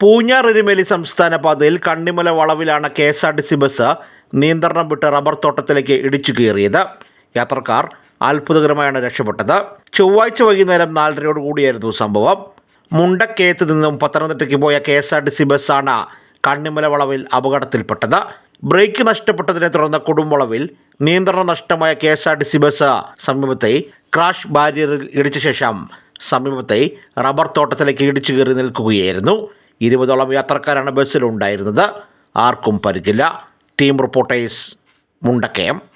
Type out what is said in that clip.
പൂഞ്ഞാർ എരുമേലി സംസ്ഥാന പാതയിൽ Kannimala വളവിലാണ് K S R T C bus നിയന്ത്രണം വിട്ട് റബ്ബർ തോട്ടത്തിലേക്ക് ഇടിച്ചു കയറിയത് യാത്രക്കാർ അത്ഭുതകരമായാണ് രക്ഷപ്പെട്ടത്. ചൊവ്വാഴ്ച വൈകുന്നേരം നാലരയോട് കൂടിയായിരുന്നു സംഭവം. മുണ്ടക്കയത്ത് നിന്നും പത്തനംതിട്ടയ്ക്ക് പോയ K S R T C ബസ്സാണ് കണ്ണിമല വളവിൽ അപകടത്തിൽപ്പെട്ടത്. ബ്രേക്ക് നഷ്ടപ്പെട്ടതിനെ തുടർന്ന് കൊടുംവളവിൽ നിയന്ത്രണം നഷ്ടമായ K S R T C bus സമീപത്തെ ക്രാഷ് ബാരിയറിൽ ഇടിച്ച ശേഷം സമീപത്തെ റബ്ബർ തോട്ടത്തിലേക്ക് ഇടിച്ചു കയറി നിൽക്കുകയായിരുന്നു. ഇരുപതോളം യാത്രക്കാരാണ് ബസ്സിലുണ്ടായിരുന്നത്. ആർക്കും പരിക്കില്ല. Team reporters Mundakayam.